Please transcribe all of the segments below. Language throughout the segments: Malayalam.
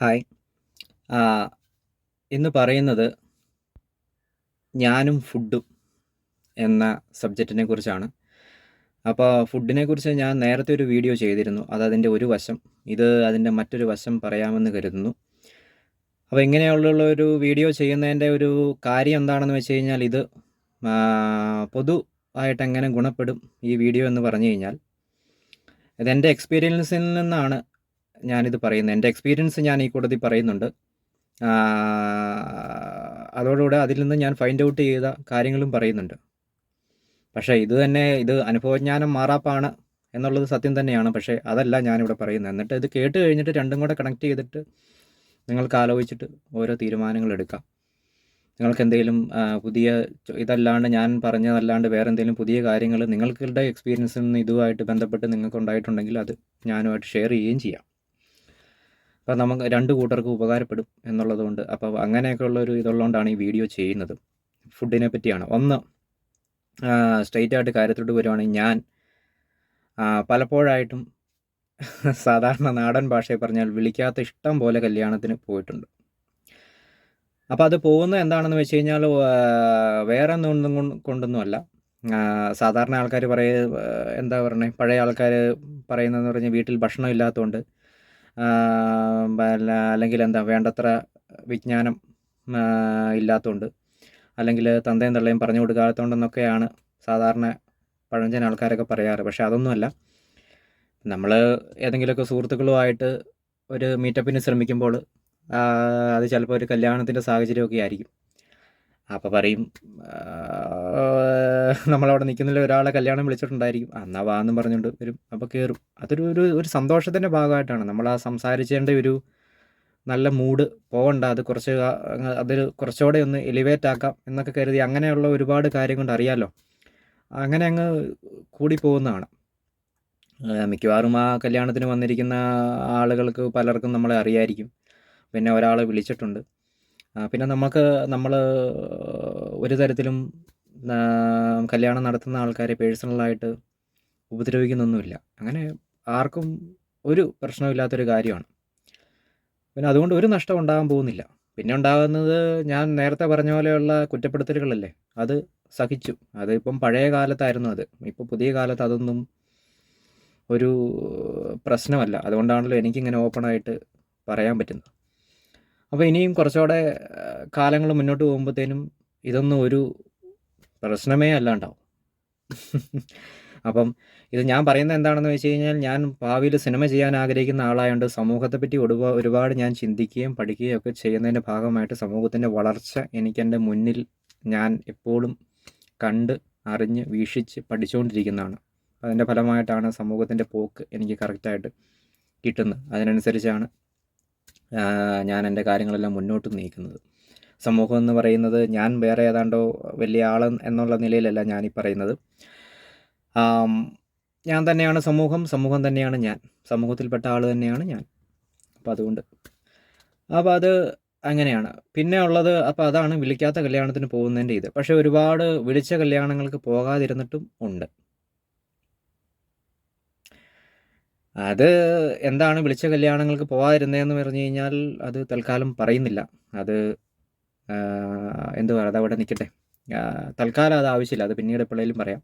ഹായ്. ഇന്ന് പറയുന്നത് ഞാനും ഫുഡും എന്ന സബ്ജക്റ്റിനെ കുറിച്ചാണ്. അപ്പോൾ ഫുഡിനെ കുറിച്ച് ഞാൻ നേരത്തെ ഒരു വീഡിയോ ചെയ്തിരുന്നു. അത് അതിന്റെ ഒരു വശം. ഇത് അതിന്റെ മറ്റൊരു വശം പറയാമെന്ന് കരുതുന്നു. അപ്പോൾ ഇങ്ങനെയുള്ള ഒരു വീഡിയോ ചെയ്യുന്നതിന്റെ ഒരു കാര്യം എന്താണെന്ന് വെച്ച് കഴിഞ്ഞാൽ ഇത് പൊതു ആയിട്ട് എങ്ങനെ ഗുണപ്പെടും ഈ വീഡിയോ എന്ന് പറഞ്ഞു കഴിഞ്ഞാൽ, ഇതെന്റെ എക്സ്പീരിയൻസിൽ നിന്നാണ് ഞാനിത് പറയുന്നത്. എന്റെ എക്സ്പീരിയൻസ് ഞാൻ ഈ കൂട്ടത്തിൽ പറയുന്നുണ്ട്. അതോടുകൂടെ അതിൽ നിന്ന് ഞാൻ ഫൈൻഡ് ഔട്ട് ചെയ്ത കാര്യങ്ങളും പറയുന്നുണ്ട്. പക്ഷേ ഇത് തന്നെ ഇത് അനുഭവജ്ഞാനം മാറാപ്പാണ് എന്നുള്ളത് സത്യം തന്നെയാണ്. പക്ഷേ അതല്ല ഞാനിവിടെ പറയുന്നത്. എന്നിട്ട് ഇത് കേട്ട് കഴിഞ്ഞിട്ട് രണ്ടും കൂടെ കണക്ട് ചെയ്തിട്ട് നിങ്ങൾക്ക് ആലോചിച്ചിട്ട് ഓരോ തീരുമാനങ്ങൾ എടുക്കാം. നിങ്ങൾക്ക് എന്തെങ്കിലും പുതിയ ഇതല്ലാണ്ട് ഞാൻ പറഞ്ഞതല്ലാണ്ട് വേറെ എന്തെങ്കിലും പുതിയ കാര്യങ്ങൾ നിങ്ങളുടെ എക്സ്പീരിയൻസിൽ നിന്ന് ഇതുമായിട്ട് ബന്ധപ്പെട്ട് നിങ്ങൾക്ക് ഉണ്ടായിട്ടുണ്ടെങ്കിൽ അത് ഞാനുമായിട്ട് ഷെയർ ചെയ്യുകയും ചെയ്യാം. അപ്പോൾ നമുക്ക് രണ്ട് കൂട്ടർക്കും ഉപകാരപ്പെടും എന്നുള്ളതുകൊണ്ട് അപ്പോൾ അങ്ങനെയൊക്കെയുള്ള ഒരു ഇതുള്ളതുകൊണ്ടാണ് ഈ വീഡിയോ ചെയ്യുന്നത്. ഫുഡിനെ പറ്റിയാണ്. ഒന്ന് സ്ട്രെയിറ്റ് ആയിട്ട് കാര്യത്തോട്ട് വരുവാണെങ്കിൽ ഞാൻ പലപ്പോഴായിട്ടും സാധാരണ നാടൻ ഭാഷയിൽ പറഞ്ഞാൽ വിളിക്കാത്ത ഇഷ്ടം പോലെ കല്യാണത്തിന് പോയിട്ടുണ്ട്. അപ്പോൾ അത് പോകുന്നത് എന്താണെന്ന് വെച്ച് കഴിഞ്ഞാൽ വേറെ ഒന്നും കൊണ്ടൊന്നുമല്ല. സാധാരണ ആൾക്കാർ പറയ എന്താ പറയണേ പഴയ ആൾക്കാർ പറയുന്നതെന്ന് പറഞ്ഞാൽ വീട്ടിൽ ഭക്ഷണം ഇല്ലാത്തതുകൊണ്ട് പല അല്ലെങ്കിൽ എന്താ വേണ്ടത്ര വിജ്ഞാനം ഇല്ലാത്തതുകൊണ്ട് അല്ലെങ്കിൽ തന്തയും തള്ളയും പറഞ്ഞു കൊടുക്കാത്തതുകൊണ്ടെന്നൊക്കെയാണ് സാധാരണ പഴഞ്ചൻ ആൾക്കാരൊക്കെ പറയാറ്. പക്ഷേ അതൊന്നുമല്ല. നമ്മൾ ഏതെങ്കിലുമൊക്കെ സുഹൃത്തുക്കളുമായിട്ട് ഒരു മീറ്റപ്പിന് ശ്രമിക്കുമ്പോൾ അത് ചിലപ്പോൾ ഒരു കല്യാണത്തിന്റെ സാഹചര്യമൊക്കെ ആയിരിക്കും. അപ്പോൾ പറയും നമ്മളവിടെ നിൽക്കുന്നില്ല ഒരാളെ കല്യാണം വിളിച്ചിട്ടുണ്ടായിരിക്കും. "എന്നാ വാ" എന്നും പറഞ്ഞുകൊണ്ട് വരും. അപ്പോൾ കയറും. അതൊരു ഒരു ഒരു സന്തോഷത്തിന്റെ ഭാഗമായിട്ടാണ്. നമ്മൾ ആ സംസാരിച്ചേണ്ട ഒരു നല്ല മൂഡ് പോകണ്ട. അത് കുറച്ച് അതിൽ കുറച്ചുകൂടെ ഒന്ന് എലിവേറ്റ് ആക്കാം എന്നൊക്കെ കരുതി അങ്ങനെയുള്ള ഒരുപാട് കാര്യം കൊണ്ട് അറിയാമല്ലോ അങ്ങനെ അങ്ങ് കൂടി പോകുന്നതാണ് മിക്കവാറും ആ കല്യാണത്തിന് വന്നിരിക്കുന്ന ആളുകൾക്ക് പലർക്കും നമ്മളെ അറിയായിരിക്കും. പിന്നെ ഒരാളെ വിളിച്ചിട്ടുണ്ട്. പിന്നെ നമുക്ക് നമ്മൾ ഒരു തരത്തിലും കല്യാണം നടത്തുന്ന ആൾക്കാരെ പേഴ്സണലായിട്ട് ഉപദ്രവിക്കുന്നൊന്നുമില്ല. അങ്ങനെ ആർക്കും ഒരു പ്രശ്നമില്ലാത്തൊരു കാര്യമാണ്. പിന്നെ അതുകൊണ്ട് ഒരു നഷ്ടം ഉണ്ടാകാൻ പോകുന്നില്ല. പിന്നെ ഉണ്ടാകുന്നത് ഞാൻ നേരത്തെ പറഞ്ഞ പോലെയുള്ള കുറ്റപ്പെടുത്തലുകളല്ലേ. അത് സഹിച്ചു. അതിപ്പം പഴയ കാലത്തായിരുന്നു അത്. ഇപ്പോൾ പുതിയ കാലത്ത് അതൊന്നും ഒരു പ്രശ്നമല്ല. അതുകൊണ്ടാണല്ലോ എനിക്കിങ്ങനെ ഓപ്പണായിട്ട് പറയാൻ പറ്റുന്നത്. അപ്പോൾ ഇനിയും കുറച്ചുകൂടെ കാലങ്ങൾ മുന്നോട്ട് പോകുമ്പോഴത്തേനും ഇതൊന്നും ഒരു പ്രശ്നമേ അല്ലാണ്ടാവും. അപ്പം ഇത് ഞാൻ പറയുന്നത് എന്താണെന്ന് വെച്ച് കഴിഞ്ഞാൽ ഞാൻ ഭാവിയിൽ സിനിമ ചെയ്യാൻ ആഗ്രഹിക്കുന്ന ആളായതുകൊണ്ട് സമൂഹത്തെപ്പറ്റി ഒരുപാ ഒരുപാട് ഞാൻ ചിന്തിക്കുകയും പഠിക്കുകയും ഒക്കെ ചെയ്യുന്നതിന്റെ ഭാഗമായിട്ട് സമൂഹത്തിന്റെ വളർച്ച എനിക്കെന്റെ മുന്നിൽ ഞാൻ എപ്പോഴും കണ്ട് അറിഞ്ഞ് വീക്ഷിച്ച് പഠിച്ചുകൊണ്ടിരിക്കുന്നതാണ്. അതിന്റെ ഫലമായിട്ടാണ് സമൂഹത്തിന്റെ പോക്ക് എനിക്ക് കറക്റ്റായിട്ട് കിട്ടുന്നത്. അതിനനുസരിച്ചാണ് ഞാൻ എന്റെ കാര്യങ്ങളെല്ലാം മുന്നോട്ട് നീക്കുന്നത്. സമൂഹം എന്ന് പറയുന്നത് ഞാൻ വേറെ ഏതാണ്ടോ വലിയ ആൾ എന്നുള്ള നിലയിലല്ല ഞാനീ പറയുന്നത്. ഞാൻ തന്നെയാണ് സമൂഹം. സമൂഹം തന്നെയാണ് ഞാൻ. സമൂഹത്തിൽപ്പെട്ട ആൾ തന്നെയാണ് ഞാൻ. അപ്പോൾ അതുകൊണ്ട് അപ്പോൾ അത് അങ്ങനെയാണ്. പിന്നെ ഉള്ളത് അപ്പോൾ അതാണ് വിളിക്കാത്ത കല്യാണത്തിന് പോകുന്നതിന്റെ ഇത്. പക്ഷേ ഒരുപാട് വിളിച്ച കല്യാണങ്ങൾക്ക് പോകാതിരുന്നിട്ടും ഉണ്ട്. അത് എന്താണ് വിളിച്ച കല്യാണങ്ങൾക്ക് പോകാതിരുന്നതെന്ന് പറഞ്ഞു കഴിഞ്ഞാൽ അത് തൽക്കാലം പറയുന്നില്ല. അത് എന്തുവാ അതവിടെ നിൽക്കട്ടെ. തൽക്കാലം അത് ആവശ്യമില്ല. അത് പിന്നീട് എപ്പോഴേലും പറയാം.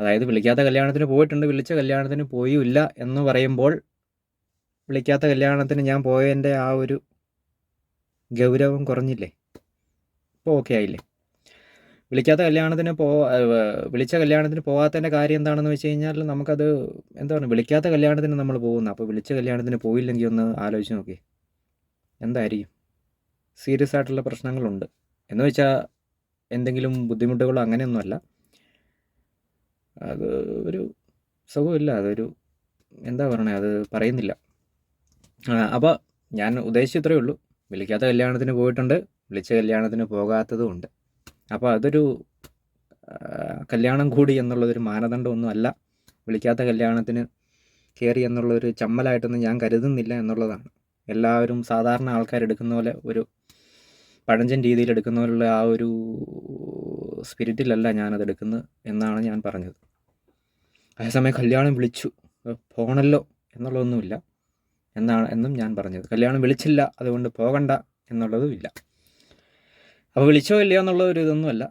അതായത് വിളിക്കാത്ത കല്യാണത്തിന് പോയിട്ടുണ്ട്. വിളിച്ച കല്യാണത്തിന് പോയില്ല എന്ന് പറയുമ്പോൾ വിളിക്കാത്ത കല്യാണത്തിന് ഞാൻ പോയതിന്റെ ആ ഒരു ഗൗരവം കുറഞ്ഞില്ലേ? ഇപ്പോൾ ഓക്കെ ആയില്ലേ? വിളിക്കാത്ത കല്യാണത്തിന് പോ വിളിച്ച കല്യാണത്തിന് പോകാത്തതിന്റെ കാര്യം എന്താണെന്ന് വെച്ച് കഴിഞ്ഞാൽ നമുക്കത് എന്താ പറയുക വിളിക്കാത്ത കല്യാണത്തിന് നമ്മൾ പോകുന്നു അപ്പോൾ വിളിച്ച കല്യാണത്തിന് പോയില്ലെങ്കിൽ ഒന്ന് ആലോചിച്ച് നോക്കി എന്തായിരിക്കും? സീരിയസ് ആയിട്ടുള്ള പ്രശ്നങ്ങളുണ്ട്. എന്ന് വെച്ചാൽ എന്തെങ്കിലും ബുദ്ധിമുട്ടുകളോ അങ്ങനെയൊന്നുമല്ല. അത് ഒരു സുഖമില്ല. അതൊരു എന്താ പറയണേ അത് പറയുന്നില്ല. അപ്പോൾ ഞാൻ ഉദ്ദേശിച്ചത് ഇത്രയേ ഉള്ളൂ. വിളിക്കാത്ത കല്യാണത്തിന് പോയിട്ടുണ്ട്. വിളിച്ച കല്യാണത്തിന് പോകാത്തതും ഉണ്ട്. അപ്പോൾ അതൊരു കല്യാണം കൂടി എന്നുള്ളതൊരു മാനദണ്ഡമൊന്നും അല്ല. വിളിക്കാത്ത കല്യാണത്തിന് കയറി എന്നുള്ളൊരു ചമ്മലായിട്ടൊന്നും ഞാൻ കരുതുന്നില്ല എന്നുള്ളതാണ്. എല്ലാവരും സാധാരണ ആൾക്കാർ എടുക്കുന്ന പോലെ ഒരു പഴഞ്ചൻ രീതിയിൽ എടുക്കുന്ന പോലുള്ള ആ ഒരു സ്പിരിറ്റിലല്ല ഞാനത് എടുക്കുന്നത് എന്നാണ് ഞാൻ പറഞ്ഞത്. അതേസമയം കല്യാണം വിളിച്ചു പോകണമല്ലോ എന്നുള്ളതൊന്നുമില്ല. എന്നാണ് എന്നും ഞാൻ പറഞ്ഞത് കല്യാണം വിളിച്ചില്ല അതുകൊണ്ട് പോകണ്ട എന്നുള്ളതും ഇല്ല അപ്പോൾ വിളിച്ചോ ഇല്ലയോ എന്നുള്ള ഒരു ഇതൊന്നുമല്ല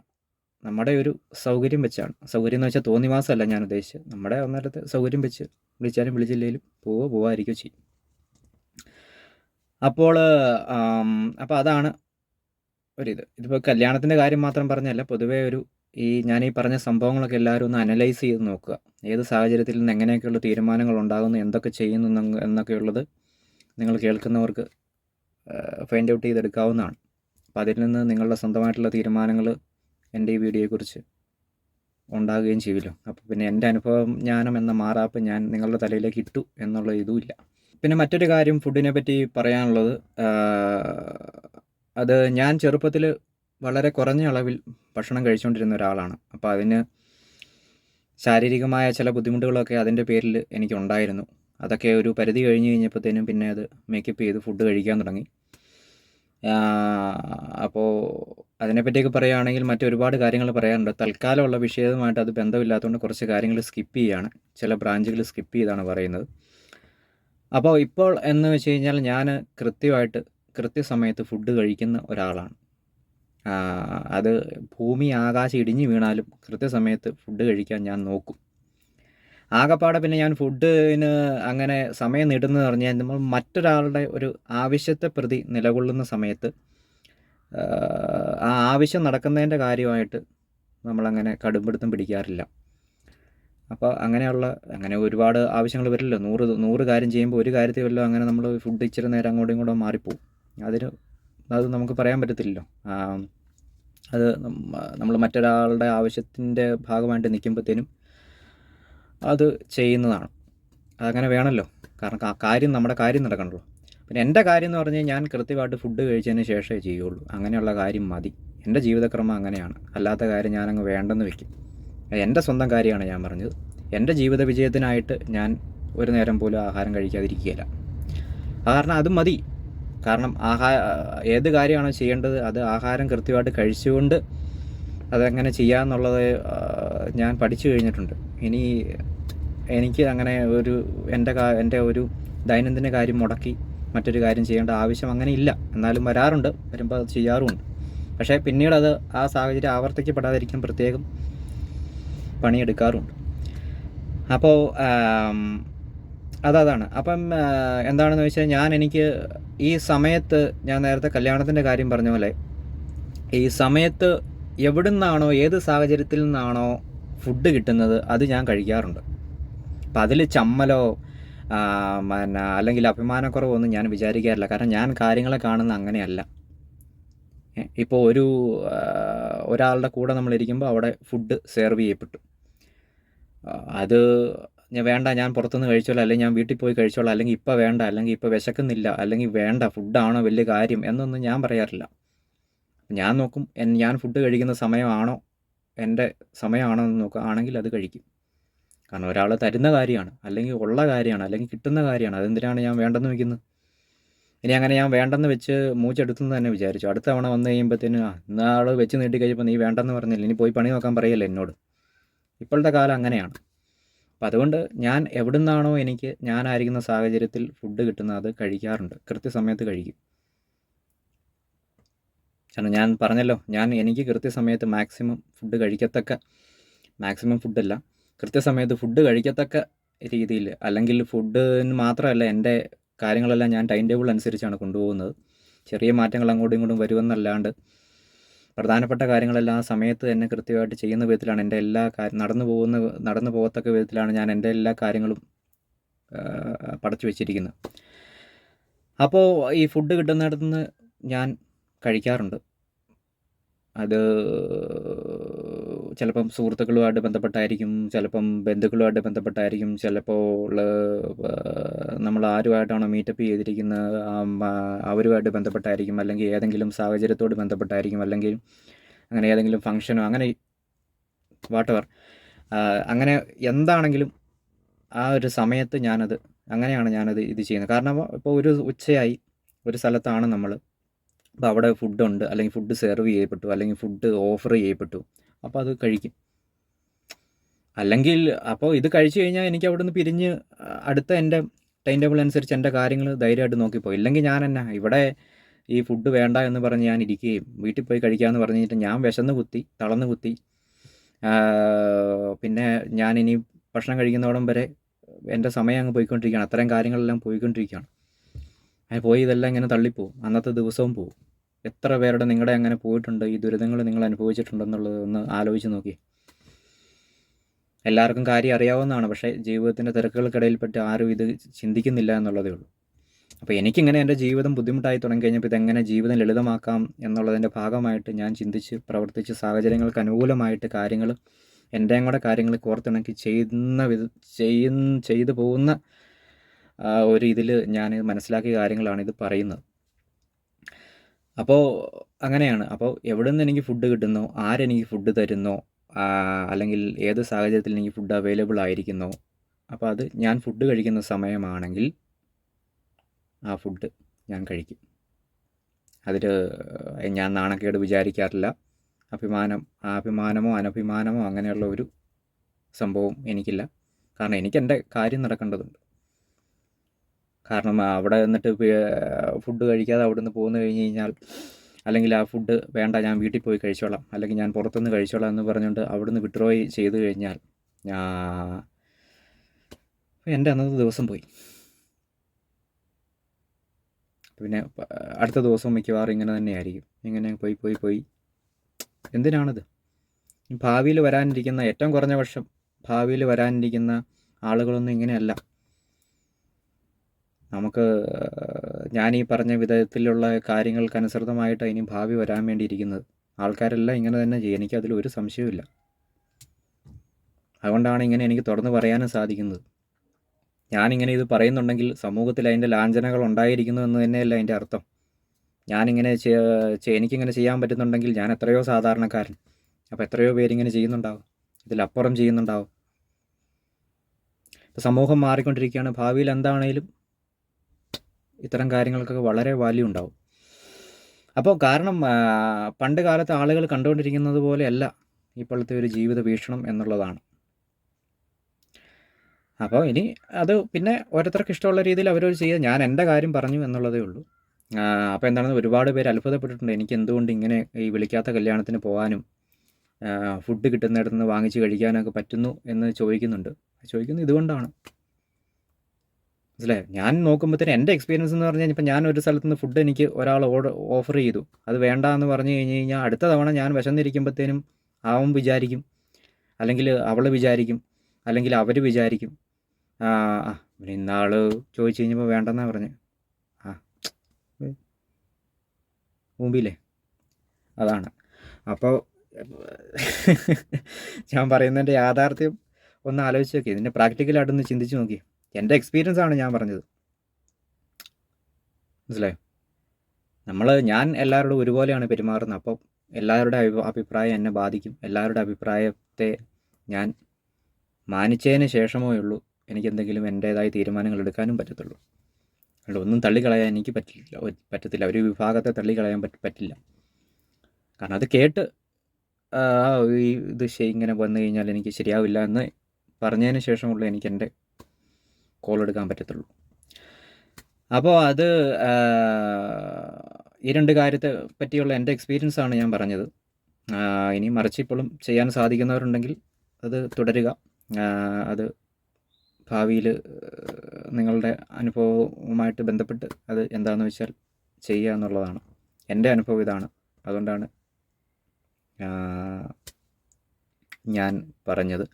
നമ്മുടെ ഒരു സൗകര്യം വെച്ചാണ്. സൗകര്യം എന്ന് വെച്ചാൽ തോന്നിവാസമല്ല ഞാൻ ഉദ്ദേശിച്ചത്. നമ്മുടെ ഒന്നരത്തെ സൗകര്യം വെച്ച് വിളിച്ചാലും വിളിച്ചില്ലെങ്കിലും പോവോ പോവാതിരിക്കുകയോ ചെയ്യും. അപ്പോൾ അപ്പോൾ അതാണ് ഒരിത് ഇതിപ്പോൾ കല്യാണത്തിന്റെ കാര്യം മാത്രം പറഞ്ഞല്ല പൊതുവേ ഒരു ഈ ഞാൻ ഈ പറഞ്ഞ സംഭവങ്ങളൊക്കെ എല്ലാവരും ഒന്ന് അനലൈസ് ചെയ്ത് നോക്കുക. ഏത് സാഹചര്യത്തിൽ നിന്ന് എങ്ങനെയൊക്കെയുള്ള തീരുമാനങ്ങൾ ഉണ്ടാകുന്നു എന്തൊക്കെ ചെയ്യുന്നു എന്നൊക്കെയുള്ളത് നിങ്ങൾ കേൾക്കുന്നവർക്ക് ഫൈൻഡ് ഔട്ട് ചെയ്തെടുക്കാവുന്നതാണ്. അപ്പോൾ അതിൽ നിന്ന് നിങ്ങളുടെ സ്വന്തമായിട്ടുള്ള തീരുമാനങ്ങൾ എന്റെ ഈ വീഡിയോയെക്കുറിച്ച് ഉണ്ടാകുകയും ചെയ്യുമല്ലോ. അപ്പോൾ പിന്നെ എന്റെ അനുഭവം ജ്ഞാനം എന്ന മാറാപ്പ് ഞാൻ നിങ്ങളുടെ തലയിലേക്ക് ഇട്ടു എന്നുള്ള ഇതുമില്ല പിന്നെ മറ്റൊരു കാര്യം ഫുഡിനെ പറ്റി പറയാനുള്ളത് അത് ഞാൻ ചെറുപ്പത്തിൽ വളരെ കുറഞ്ഞ അളവിൽ ഭക്ഷണം കഴിച്ചുകൊണ്ടിരുന്ന ഒരാളാണ്. അപ്പോൾ അതിന് ശാരീരികമായ ചില ബുദ്ധിമുട്ടുകളൊക്കെ അതിന്റെ പേരിൽ എനിക്കുണ്ടായിരുന്നു. അതൊക്കെ ഒരു പരിധി കഴിഞ്ഞ് കഴിഞ്ഞപ്പോഴത്തേനും പിന്നെ അത് മേക്കപ്പ് ചെയ്ത് ഫുഡ് കഴിക്കാൻ തുടങ്ങി. അപ്പോൾ അതിനെപ്പറ്റിയൊക്കെ പറയുകയാണെങ്കിൽ മറ്റൊരുപാട് കാര്യങ്ങൾ പറയാനുണ്ട്. തൽക്കാലമുള്ള വിഷയവുമായിട്ട് അത് ബന്ധമില്ലാത്തതുകൊണ്ട് കുറച്ച് കാര്യങ്ങൾ സ്കിപ്പ് ചെയ്യുകയാണ് ചില ബ്രാഞ്ചുകൾ സ്കിപ്പ് ചെയ്താണ് പറയുന്നത്. അപ്പോൾ ഇപ്പോൾ എന്ന് വെച്ച് കഴിഞ്ഞാൽ ഞാൻ കൃത്യമായിട്ട് കൃത്യസമയത്ത് ഫുഡ് കഴിക്കുന്ന ഒരാളാണ്. അത് ഭൂമി ആകാശം ഇടിഞ്ഞു വീണാലും കൃത്യസമയത്ത് ഫുഡ് കഴിക്കാൻ ഞാൻ നോക്കും. ആകപ്പാടെ പിന്നെ ഞാൻ ഫുഡിന് അങ്ങനെ സമയം നീട്ടുന്നത് പറഞ്ഞാൽ നമ്മൾ മറ്റൊരാളുടെ ഒരു ആവശ്യത്തെ പ്രതി നിലകൊള്ളുന്ന സമയത്ത് ആ, ആവശ്യം നടക്കുന്നതിന്റെ കാര്യമായിട്ട് നമ്മളങ്ങനെ കടുംപിടുത്തം പിടിക്കാറില്ല. അപ്പോൾ അങ്ങനെയുള്ള അങ്ങനെ ഒരുപാട് ആവശ്യങ്ങൾ വരില്ലല്ലോ. നൂറ് നൂറ് കാര്യം ചെയ്യുമ്പോൾ ഒരു കാര്യത്തിൽ വല്ലതും അങ്ങനെ നമ്മൾ ഫുഡ് ഇച്ചിരി നേരം അങ്ങോട്ടും ഇങ്ങോട്ടും മാറിപ്പോവും. അതിന് അത് നമുക്ക് പറയാൻ പറ്റത്തില്ലല്ലോ. അത് നമ്മൾ മറ്റൊരാളുടെ ആവശ്യത്തിന്റെ ഭാഗമായിട്ട് നിൽക്കുമ്പോഴത്തേനും അത് ചെയ്യുന്നതാണ്. അതങ്ങനെ വേണമല്ലോ കാരണം ആ കാര്യം നമ്മുടെ കാര്യം നടക്കണല്ലോ. പിന്നെ എന്റെ കാര്യം എന്ന് പറഞ്ഞാൽ ഞാൻ കൃത്യമായിട്ട് ഫുഡ് കഴിച്ചതിന് ശേഷമേ ചെയ്യുള്ളൂ. അങ്ങനെയുള്ള കാര്യം മതി. എന്റെ ജീവിതക്രമം അങ്ങനെയാണ്. അല്ലാത്ത കാര്യം ഞാനങ്ങ് വേണ്ടെന്ന് വെക്കും. എന്റെ സ്വന്തം കാര്യമാണ് ഞാൻ പറഞ്ഞത്. എന്റെ ജീവിത വിജയത്തിനായിട്ട് ഞാൻ ഒരു നേരം പോലും ആഹാരം കഴിക്കാതിരിക്കുകയില്ല. കാരണം അത് മതി. കാരണം ആഹാ ഏത് കാര്യമാണോ ചെയ്യേണ്ടത് അത് ആഹാരം കൃത്യമായിട്ട് കഴിച്ചുകൊണ്ട് അതെങ്ങനെ ചെയ്യാമെന്നുള്ളത് ഞാൻ പഠിച്ചു കഴിഞ്ഞിട്ടുണ്ട്. ഇനി എനിക്ക് അങ്ങനെ ഒരു എന്റെ എന്റെ ഒരു ദൈനംദിന കാര്യം മുടക്കി മറ്റൊരു കാര്യം ചെയ്യേണ്ട ആവശ്യം അങ്ങനെ ഇല്ല. എന്നാലും വരാറുണ്ട് വരുമ്പോൾ അത് ചെയ്യാറുമുണ്ട്. പക്ഷേ പിന്നീട് അത് ആ സാഹചര്യം ആവർത്തിക്കപ്പെടാതിരിക്കാൻ പ്രത്യേകം പണിയെടുക്കാറുണ്ട്. അപ്പോൾ അതാണ് അപ്പം എന്താണെന്ന് വെച്ചാൽ ഞാൻ എനിക്ക് ഈ സമയത്ത് ഞാൻ നേരത്തെ കല്യാണത്തിന്റെ കാര്യം പറഞ്ഞ പോലെ ഈ സമയത്ത് എവിടുന്നാണോ ഏത് സാഹചര്യത്തിൽ നിന്നാണോ ഫുഡ് കിട്ടുന്നത് അത് ഞാൻ കഴിക്കാറുണ്ട്. അപ്പം അതിൽ ചമ്മലോ പിന്നെ അല്ലെങ്കിൽ അഭിമാനക്കുറവോ ഒന്നും ഞാൻ വിചാരിക്കാറില്ല. കാരണം ഞാൻ കാര്യങ്ങളെ കാണുന്ന അങ്ങനെയല്ല. ഇപ്പോൾ ഒരു ഒരാളുടെ കൂടെ നമ്മളിരിക്കുമ്പോൾ അവിടെ ഫുഡ് സെർവ് ചെയ്യപ്പെട്ടു. അത് ഞാൻ വേണ്ട ഞാൻ പുറത്തുനിന്ന് കഴിച്ചോളാം. അല്ലെങ്കിൽ ഞാൻ വീട്ടിൽ പോയി കഴിച്ചോളാം. അല്ലെങ്കിൽ ഇപ്പോൾ വേണ്ട അല്ലെങ്കിൽ ഇപ്പോൾ വിശക്കുന്നില്ല അല്ലെങ്കിൽ വേണ്ട ഫുഡാണോ വലിയ കാര്യം എന്നൊന്നും ഞാൻ പറയാറില്ല. ഞാൻ നോക്കും ഞാൻ ഫുഡ് കഴിക്കുന്ന സമയമാണോ എന്റെ സമയമാണോ എന്ന് നോക്കുക ആണെങ്കിൽ അത് കഴിക്കും. കാരണം ഒരാൾ തരുന്ന കാര്യമാണ് അല്ലെങ്കിൽ ഉള്ള കാര്യമാണ് അല്ലെങ്കിൽ കിട്ടുന്ന കാര്യമാണ്. അതെന്തിനാണ് ഞാൻ വേണ്ടെന്ന് വെക്കുന്നത് ഇനി അങ്ങനെ ഞാൻ വേണ്ടെന്ന് വെച്ച് മൂച്ചെടുത്തെന്ന് തന്നെ വിചാരിച്ചു. അടുത്ത തവണ വന്നു കഴിയുമ്പോഴത്തേനും ആ ഇന്നാൾ വെച്ച് നീട്ടി കഴിയുമ്പോൾ നീ വേണ്ടെന്ന് പറഞ്ഞില്ല? ഇനി പോയി പണി നോക്കാൻ പറയല്ലേ എന്നോട്? ഇപ്പോഴത്തെ കാലം അങ്ങനെയാണ്. അപ്പം അതുകൊണ്ട് ഞാൻ എവിടുന്നാണോ എനിക്ക് ഞാനായിരിക്കുന്ന സാഹചര്യത്തിൽ ഫുഡ് കിട്ടുന്നത് അത് കഴിക്കാറുണ്ട്. കൃത്യസമയത്ത് കഴിക്കും. കാരണം ഞാൻ പറഞ്ഞല്ലോ ഞാൻ എനിക്ക് കൃത്യസമയത്ത് മാക്സിമം ഫുഡ് കഴിക്കത്തക്ക മാക്സിമം ഫുഡല്ല കൃത്യസമയത്ത് ഫുഡ് കഴിക്കത്തക്ക രീതിയിൽ അല്ലെങ്കിൽ ഫുഡിന് മാത്രമല്ല എന്റെ കാര്യങ്ങളെല്ലാം ഞാൻ ടൈം ടേബിൾ അനുസരിച്ചാണ് കൊണ്ടുപോകുന്നത്. ചെറിയ മാറ്റങ്ങൾ അങ്ങോട്ടും ഇങ്ങോട്ടും വരുമെന്നല്ലാണ്ട് പ്രധാനപ്പെട്ട കാര്യങ്ങളെല്ലാം ആ സമയത്ത് തന്നെ കൃത്യമായിട്ട് ചെയ്യുന്ന വിധത്തിലാണ് എന്റെ എല്ലാ കാര്യം നടന്നു പോകുന്ന നടന്നു പോകത്തക്ക വിധത്തിലാണ് ഞാൻ എന്റെ എല്ലാ കാര്യങ്ങളും പടച്ചു വെച്ചിരിക്കുന്നത്. അപ്പോൾ ഈ ഫുഡ് കിട്ടുന്നിടത്തുനിന്ന് ഞാൻ കഴിക്കാറുണ്ട്. അത് ചിലപ്പം സുഹൃത്തുക്കളുമായിട്ട് ബന്ധപ്പെട്ടായിരിക്കും ചിലപ്പം ബന്ധുക്കളുമായിട്ട് ബന്ധപ്പെട്ടായിരിക്കും ചിലപ്പോൾ നമ്മൾ ആരുമായിട്ടാണോ മീറ്റപ്പ് ചെയ്തിരിക്കുന്നത് അവരുമായിട്ട് ബന്ധപ്പെട്ടായിരിക്കും അല്ലെങ്കിൽ ഏതെങ്കിലും സാഹചര്യത്തോട് ബന്ധപ്പെട്ടായിരിക്കും അല്ലെങ്കിൽ അങ്ങനെ ഏതെങ്കിലും ഫങ്ഷനോ അങ്ങനെ വാട്ടവർ അങ്ങനെ എന്താണെങ്കിലും ആ ഒരു സമയത്ത് ഞാനത് അങ്ങനെയാണ് ഞാനത് ഇത് ചെയ്യുന്നത്. കാരണം ഇപ്പോൾ ഒരു ഉച്ചയായി ഒരു സ്ഥലത്താണ് നമ്മൾ അപ്പോൾ അവിടെ ഫുഡുണ്ട് അല്ലെങ്കിൽ ഫുഡ് സെർവ് ചെയ്യപ്പെട്ടു അല്ലെങ്കിൽ ഫുഡ് ഓഫർ ചെയ്യപ്പെട്ടു. അപ്പോൾ അത് കഴിക്കും. അല്ലെങ്കിൽ അപ്പോൾ ഇത് കഴിച്ചു കഴിഞ്ഞാൽ എനിക്ക് അവിടെ നിന്ന് പിരിഞ്ഞ് അടുത്ത എന്റെ ടൈം ടേബിൾ അനുസരിച്ച് എന്റെ കാര്യങ്ങൾ ധൈര്യമായിട്ട് നോക്കിപ്പോയി. ഇല്ലെങ്കിൽ ഞാൻ എന്നാ ഇവിടെ ഈ ഫുഡ് വേണ്ട എന്ന് പറഞ്ഞ് ഞാൻ ഇരിക്കുകയും വീട്ടിൽ പോയി കഴിക്കാമെന്ന് പറഞ്ഞിട്ട് ഞാൻ വിശന്ന് കുത്തി തളന്ന് കുത്തി പിന്നെ ഞാൻ ഇനി ഭക്ഷണം കഴിക്കുന്നതോടം വരെ എന്റെ സമയം അങ്ങ് പോയിക്കൊണ്ടിരിക്കുകയാണ്. അത്രയും കാര്യങ്ങളെല്ലാം പോയിക്കൊണ്ടിരിക്കുകയാണ്. പോയി ഇതെല്ലാം ഇങ്ങനെ തള്ളിപ്പോവും. അന്നത്തെ ദിവസവും പോവും. എത്ര പേരുടെ നിങ്ങളുടെ അങ്ങനെ പോയിട്ടുണ്ട്? ഈ ദുരിതങ്ങൾ നിങ്ങൾ അനുഭവിച്ചിട്ടുണ്ടെന്നുള്ളത് ഒന്ന് ആലോചിച്ച് നോക്കി. എല്ലാവർക്കും കാര്യം അറിയാവുന്നതാണ്. പക്ഷേ ജീവിതത്തിന്റെ തിരക്കുകൾക്കിടയിൽപ്പെട്ട് ആരും ഇത് ചിന്തിക്കുന്നില്ല എന്നുള്ളതേ ഉള്ളൂ. അപ്പോൾ എനിക്കിങ്ങനെ എന്റെ ജീവിതം ബുദ്ധിമുട്ടായി തുടങ്ങി കഴിഞ്ഞപ്പോൾ ഇതെങ്ങനെ ജീവിതം ലളിതമാക്കാം എന്നുള്ളതിന്റെ ഭാഗമായിട്ട് ഞാൻ ചിന്തിച്ച് പ്രവർത്തിച്ച് സാഹചര്യങ്ങൾക്ക് അനുകൂലമായിട്ട് കാര്യങ്ങൾ എന്റെയും കൂടെ കാര്യങ്ങൾ കോർത്തിണക്കി ചെയ്യുന്ന വിധ ചെയ്യുന്ന ചെയ്തു പോകുന്ന ഒരു ഇതിൽ ഞാൻ മനസ്സിലാക്കിയ കാര്യങ്ങളാണ് ഇത് പറയുന്നത്. അപ്പോൾ അങ്ങനെയാണ്. അപ്പോൾ എവിടെ നിന്ന് എനിക്ക് ഫുഡ് കിട്ടുന്നോ? ആരെനിക്ക് ഫുഡ് തരുന്നോ? അല്ലെങ്കിൽ ഏത് സാഹചര്യത്തിൽ എനിക്ക് ഫുഡ് അവൈലബിൾ ആയിരിക്കുന്നോ? അപ്പോൾ അത് ഞാൻ ഫുഡ് കഴിക്കുന്ന സമയമാണെങ്കിൽ ആ ഫുഡ് ഞാൻ കഴിക്കും. അതിൽ ഞാൻ നാണക്കേട് വിചാരിക്കാറില്ല. അഭിമാനം അഭിമാനമോ അനഭിമാനമോ അങ്ങനെയുള്ള ഒരു സംഭവം എനിക്കില്ല. കാരണം എനിക്ക് എന്റെ കാര്യം നടക്കേണ്ടതുണ്ട്. കാരണം അവിടെ നിന്നിട്ട് ഫുഡ് കഴിക്കാതെ അവിടെ നിന്ന് പോന്നു കഴിഞ്ഞ് കഴിഞ്ഞാൽ അല്ലെങ്കിൽ ആ ഫുഡ് വേണ്ട ഞാൻ വീട്ടിൽ പോയി കഴിച്ചോളാം അല്ലെങ്കിൽ ഞാൻ പുറത്തുനിന്ന് കഴിച്ചോളാം എന്ന് പറഞ്ഞുകൊണ്ട് അവിടുന്ന് വിഡ്രോ ചെയ്ത് കഴിഞ്ഞാൽ എന്റെ അന്നത്തെ ദിവസം പോയി. പിന്നെ അടുത്ത ദിവസം മിക്കവാറും ഇങ്ങനെ തന്നെയായിരിക്കും. ഇങ്ങനെ പോയി പോയി പോയി. എന്തിനാണിത്? ഭാവിയിൽ വരാനിരിക്കുന്ന ഏറ്റവും കുറഞ്ഞ വർഷം ഭാവിയിൽ വരാനിരിക്കുന്ന ആളുകളൊന്നും ഇങ്ങനെയല്ല. നമുക്ക് ഞാൻ ഈ പറഞ്ഞ വിധത്തിലുള്ള കാര്യങ്ങൾക്കനുസൃതമായിട്ട് ഇനി ഭാവി വരാൻ വേണ്ടിയിരിക്കുന്നത്. ആൾക്കാരെല്ലാം ഇങ്ങനെ തന്നെ ചെയ്യും. എനിക്കതിൽ ഒരു സംശയവുമില്ല. അതുകൊണ്ടാണ് ഇങ്ങനെ എനിക്ക് തുറന്നു പറയാനും സാധിക്കുന്നത്. ഞാനിങ്ങനെ ഇത് പറയുന്നുണ്ടെങ്കിൽ സമൂഹത്തിൽ അതിന്റെ ലാഞ്ചനകൾ ഉണ്ടായിരിക്കുന്നു എന്ന് തന്നെയല്ല അതിന്റെ അർത്ഥം. ഞാനിങ്ങനെ എനിക്കിങ്ങനെ ചെയ്യാൻ പറ്റുന്നുണ്ടെങ്കിൽ ഞാൻ എത്രയോ സാധാരണക്കാരൻ. അപ്പോൾ എത്രയോ പേരിങ്ങനെ ചെയ്യുന്നുണ്ടാവും. ഇതിലപ്പുറം ചെയ്യുന്നുണ്ടാവും. ഇപ്പോൾ സമൂഹം മാറിക്കൊണ്ടിരിക്കുകയാണ്. ഭാവിയിൽ എന്താണേലും ഇത്തരം കാര്യങ്ങൾക്കൊക്കെ വളരെ വാല്യൂ ഉണ്ടാവും. അപ്പോൾ കാരണം പണ്ട് കാലത്ത് ആളുകൾ കണ്ടുകൊണ്ടിരിക്കുന്നത് പോലെയല്ല ഇപ്പോഴത്തെ ഒരു ജീവിത വീക്ഷണം എന്നുള്ളതാണ്. അപ്പോൾ ഇനി അത് പിന്നെ ഓരോരുത്തർക്ക് ഇഷ്ടമുള്ള രീതിയിൽ അവരൊരു ചെയ്യുക. ഞാൻ എന്റെ കാര്യം പറഞ്ഞു എന്നുള്ളതേ ഉള്ളൂ. അപ്പോൾ എന്താണെന്ന് ഒരുപാട് പേര് അത്ഭുതപ്പെട്ടിട്ടുണ്ട്. എനിക്ക് എന്തുകൊണ്ട് ഇങ്ങനെ ഈ വിളിക്കാത്ത കല്യാണത്തിന് പോകാനും ഫുഡ് കിട്ടുന്നിടത്ത് നിന്ന് വാങ്ങിച്ച് കഴിക്കാനൊക്കെ പറ്റുന്നു എന്ന് ചോദിക്കുന്നുണ്ട്. ചോദിക്കുന്നത് ഇതുകൊണ്ടാണ്. മനസ്സിലായോ? ഞാൻ നോക്കുമ്പോഴത്തേന് എന്റെ എക്സ്പീരിയൻസ് എന്ന് പറഞ്ഞു കഴിഞ്ഞാൽ ഇപ്പം ഞാൻ ഒരു സ്ഥലത്ത് നിന്ന് ഫുഡ് എനിക്ക് ഒരാൾ ഓർഡർ ഓഫർ ചെയ്തു. അത് വേണ്ട എന്ന് പറഞ്ഞു കഴിഞ്ഞ് കഴിഞ്ഞാൽ അടുത്ത തവണ ഞാൻ വിശന്നിരിക്കുമ്പോഴത്തേനും അവൻ വിചാരിക്കും. അല്ലെങ്കിൽ അവൾ വിചാരിക്കും. അല്ലെങ്കിൽ അവർ വിചാരിക്കും. ആ പിന്നെ ഇന്നാൾ ചോദിച്ചു കഴിഞ്ഞപ്പോൾ വേണ്ടെന്നാണ് പറഞ്ഞു. ആ മുമ്പില്ലേ അതാണ്. അപ്പോൾ ഞാൻ പറയുന്നതിന്റെ യാഥാർത്ഥ്യം ഒന്ന് ആലോചിച്ച് നോക്കി ഇതിന്റെ പ്രാക്ടിക്കലായിട്ടൊന്ന് ചിന്തിച്ച് നോക്കി എന്റെ എക്സ്പീരിയൻസ് ആണ് ഞാൻ പറഞ്ഞത്. മനസ്സിലായോ? നമ്മൾ ഞാൻ എല്ലാവരോടും ഒരുപോലെയാണ് പെരുമാറുന്നത്. അപ്പം എല്ലാവരുടെ അഭി- അഭിപ്രായം എന്നെ ബാധിക്കും. എല്ലാവരുടെ അഭിപ്രായത്തെ ഞാൻ മാനിച്ചതിന് ശേഷമേ ഉള്ളൂ എനിക്ക് എന്തെങ്കിലും എന്റേതായ തീരുമാനങ്ങൾ എടുക്കാനും പറ്റത്തുള്ളൂ. അല്ല ഒന്നും തള്ളിക്കളയാൻ എനിക്ക് പറ്റില്ല. പറ്റത്തില്ല. ഒരു വിഭാഗത്തെ തള്ളിക്കളയാൻ പറ്റ പറ്റില്ല. കാരണം അത് കേട്ട് ഈ ഇത് ഇങ്ങനെ വന്നു കഴിഞ്ഞാൽ എനിക്ക് ശരിയാവില്ല എന്ന് പറഞ്ഞതിന് ശേഷമുള്ള എനിക്ക് എന്റെ കോൾ എടുക്കാൻ പറ്റത്തുള്ളൂ. അപ്പോൾ അത് ഈ രണ്ട് കാര്യത്തെ പറ്റിയുള്ള എന്റെ എക്സ്പീരിയൻസ് ആണ് ഞാൻ പറഞ്ഞത്. ഇനി മറിച്ച് ഇപ്പോഴും ചെയ്യാൻ സാധിക്കുന്നവരുണ്ടെങ്കിൽ അത് തുടരുക. അത് ഭാവിയിൽ നിങ്ങളുടെ അനുഭവവുമായിട്ട് ബന്ധപ്പെട്ട് അത് എന്താണെന്ന് വെച്ചാൽ ചെയ്യുക എന്നുള്ളതാണ്. എന്റെ അനുഭവം ഇതാണ്. അതുകൊണ്ടാണ് ഞാൻ പറഞ്ഞത്.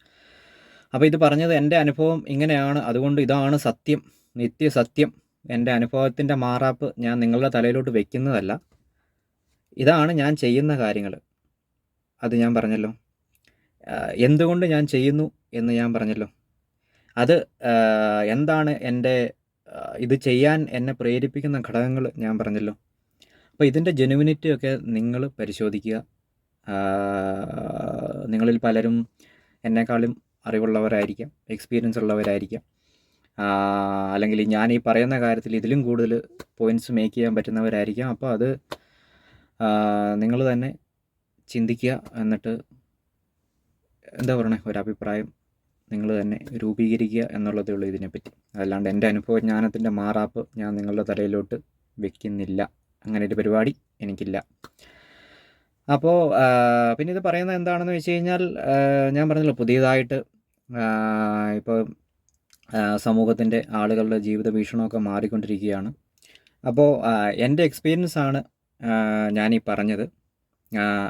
അപ്പോൾ ഇത് പറഞ്ഞത് എന്റെ അനുഭവം ഇങ്ങനെയാണ്. അതുകൊണ്ട് ഇതാണ് സത്യം. നിത്യസത്യം. എന്റെ അനുഭവത്തിന്റെ മാറാപ്പ് ഞാൻ നിങ്ങളുടെ തലയിലോട്ട് വെക്കുന്നതല്ല. ഇതാണ് ഞാൻ ചെയ്യുന്ന കാര്യങ്ങൾ അത് ഞാൻ പറഞ്ഞല്ലോ. എന്തുകൊണ്ട് ഞാൻ ചെയ്യുന്നു എന്ന് ഞാൻ പറഞ്ഞല്ലോ. അത് എന്താണ് എന്റെ ഇത് ചെയ്യാൻ എന്നെ പ്രേരിപ്പിക്കുന്ന ഘടകങ്ങൾ ഞാൻ പറഞ്ഞല്ലോ. അപ്പോൾ ഇതിന്റെ ജെനുവിനിറ്റി ഒക്കെ നിങ്ങൾ പരിശോധിക്കുക. നിങ്ങളിൽ പലരും എന്നെക്കാളും അറിവുള്ളവരായിരിക്കാം എക്സ്പീരിയൻസ് ഉള്ളവരായിരിക്കാം. അല്ലെങ്കിൽ ഞാൻ ഈ പറയുന്ന കാര്യത്തിൽ ഇതിലും കൂടുതൽ പോയിന്റ്സ് മേക്ക് ചെയ്യാൻ പറ്റുന്നവരായിരിക്കാം. അപ്പോൾ അത് നിങ്ങൾ തന്നെ ചിന്തിക്കുക എന്നിട്ട് എന്താ പറയണേ ഒരഭിപ്രായം നിങ്ങൾ തന്നെ രൂപീകരിക്കുക എന്നുള്ളതേ ഉള്ളൂ ഇതിനെപ്പറ്റി. അല്ലാണ്ട് എന്റെ അനുഭവജ്ഞാനത്തിന്റെ മാറാപ്പ് ഞാൻ നിങ്ങളുടെ തലയിലോട്ട് വെക്കുന്നില്ല. അങ്ങനെ ഒരു പരിപാടി എനിക്കില്ല. അപ്പോൾ പിന്നെ ഇത് പറയുന്നത് എന്താണെന്ന് വെച്ച് കഴിഞ്ഞാൽ ഞാൻ പറഞ്ഞല്ലോ പുതിയതായിട്ട് ഇപ്പോൾ സമൂഹത്തിന്റെ ആളുകളുടെ ജീവിത ഭീഷണമൊക്കെ മാറിക്കൊണ്ടിരിക്കുകയാണ്. അപ്പോൾ എന്റെ എക്സ്പീരിയൻസ് ആണ് ഞാനീ പറഞ്ഞത്.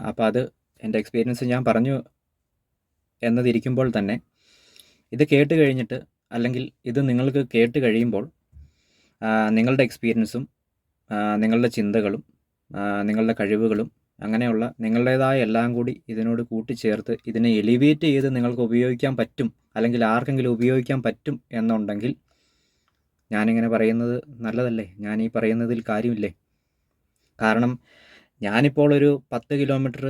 അപ്പോൾ അത് എന്റെ എക്സ്പീരിയൻസ് ഞാൻ പറഞ്ഞു എന്നതിരിക്കുമ്പോൾ തന്നെ ഇത് കേട്ട് കഴിഞ്ഞിട്ട് അല്ലെങ്കിൽ ഇത് നിങ്ങൾക്ക് കേട്ട് കഴിയുമ്പോൾ നിങ്ങളുടെ എക്സ്പീരിയൻസും നിങ്ങളുടെ ചിന്തകളും നിങ്ങളുടെ കഴിവുകളും അങ്ങനെയുള്ള നിങ്ങളുടേതായ എല്ലാം കൂടി ഇതിനോട് കൂട്ടിച്ചേർത്ത് ഇതിനെ എലിവേറ്റ് ചെയ്ത് നിങ്ങൾക്ക് ഉപയോഗിക്കാൻ പറ്റും അല്ലെങ്കിൽ ആർക്കെങ്കിലും ഉപയോഗിക്കാൻ പറ്റും എന്നുണ്ടെങ്കിൽ ഞാനിങ്ങനെ പറയുന്നത് നല്ലതല്ലേ? ഞാൻ ഈ പറയുന്നതിൽ കാര്യമില്ലേ? കാരണം ഞാനിപ്പോൾ ഒരു പത്ത് കിലോമീറ്റർ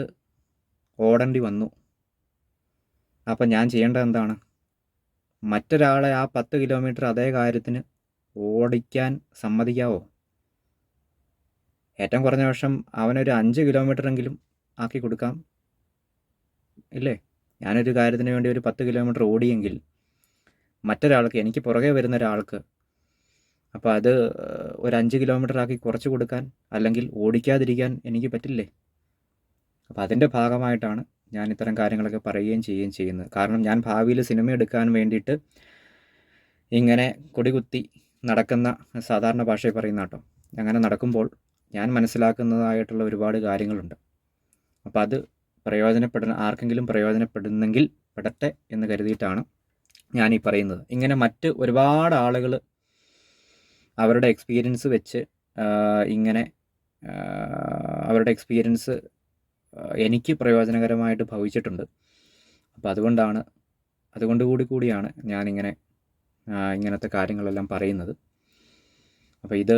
ഓടേണ്ടി വന്നു. അപ്പം ഞാൻ ചെയ്യേണ്ടത് എന്താണ്? മറ്റൊരാളെ ആ പത്ത് കിലോമീറ്റർ അതേ കാര്യത്തിന് ഓടിക്കാൻ സമ്മതിക്കാവോ? ഏറ്റവും കുറഞ്ഞ പക്ഷം അവനൊരു അഞ്ച് കിലോമീറ്ററെങ്കിലും ആക്കി കൊടുക്കാം. ഇല്ലേ? ഞാനൊരു കാര്യത്തിന് വേണ്ടി ഒരു പത്ത് കിലോമീറ്റർ ഓടിയെങ്കിൽ മറ്റൊരാൾക്ക് എനിക്ക് പുറകെ വരുന്ന ഒരാൾക്ക് അപ്പോൾ അത് ഒരു അഞ്ച് കിലോമീറ്റർ ആക്കി കുറച്ച് കൊടുക്കാൻ അല്ലെങ്കിൽ ഓടിക്കാതിരിക്കാൻ എനിക്ക് പറ്റില്ലേ? അപ്പോൾ അതിന്റെ ഭാഗമായിട്ടാണ് ഞാൻ ഇത്തരം കാര്യങ്ങളൊക്കെ പറയുകയും ചെയ്യുകയും ചെയ്യുന്നത്. കാരണം ഞാൻ ഭാവിയിൽ സിനിമ എടുക്കാൻ വേണ്ടിയിട്ട് ഇങ്ങനെ കൊടികുത്തി നടക്കുന്ന സാധാരണ ഭാഷയിൽ പറയുന്ന കേട്ടോ. അങ്ങനെ നടക്കുമ്പോൾ ഞാൻ മനസ്സിലാക്കുന്നതായിട്ടുള്ള ഒരുപാട് കാര്യങ്ങളുണ്ട്. അപ്പോൾ അത് പ്രയോജനപ്പെടുന്ന ആർക്കെങ്കിലും പ്രയോജനപ്പെടുന്നെങ്കിൽ പെടട്ടെ എന്ന് കരുതിയിട്ടാണ് ഞാൻ ഈ പറയുന്നത്. ഇങ്ങനെ മറ്റ് ഒരുപാട് ആളുകൾ അവരുടെ എക്സ്പീരിയൻസ് വെച്ച് ഇങ്ങനെ അവരുടെ എക്സ്പീരിയൻസ് എനിക്ക് പ്രയോജനകരമായിട്ട് ഭവിച്ചിട്ടുണ്ട്. അപ്പോൾ അതുകൊണ്ടാണ് അതുകൊണ്ട് കൂടി കൂടിയാണ് ഞാനിങ്ങനെ ഇങ്ങനത്തെ കാര്യങ്ങളെല്ലാം പറയുന്നത്. അപ്പോൾ ഇത്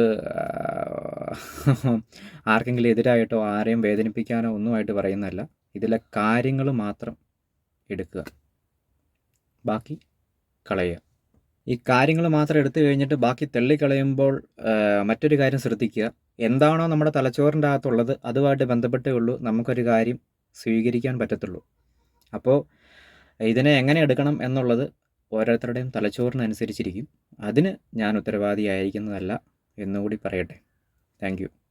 ആർക്കെങ്കിലും എതിരായിട്ടോ ആരെയും വേദനിപ്പിക്കാനോ ഒന്നുമായിട്ട് പറയുന്നതല്ല. ഇതിലെ കാര്യങ്ങൾ മാത്രം എടുക്കുക. ബാക്കി കളയുക. ഈ കാര്യങ്ങൾ മാത്രം എടുത്തു കഴിഞ്ഞിട്ട് ബാക്കി തള്ളിക്കളയുമ്പോൾ മറ്റൊരു കാര്യം ശ്രദ്ധിക്കുക. എന്താണോ നമ്മുടെ തലച്ചോറിന്റെ അകത്തുള്ളത് അതുമായിട്ട് ബന്ധപ്പെട്ടേ ഉള്ളൂ. നമുക്കൊരു കാര്യം സ്വീകരിക്കാൻ പറ്റത്തുള്ളൂ. അപ്പോൾ ഇതിനെ എങ്ങനെ എടുക്കണം എന്നുള്ളത് ഓരോരുത്തരുടെയും തലച്ചോറിനനുസരിച്ചിരിക്കും. അതിന് ഞാൻ ഉത്തരവാദിയായിരിക്കുന്നതല്ല എന്നുകൂടി പറയട്ടെ. Thank you.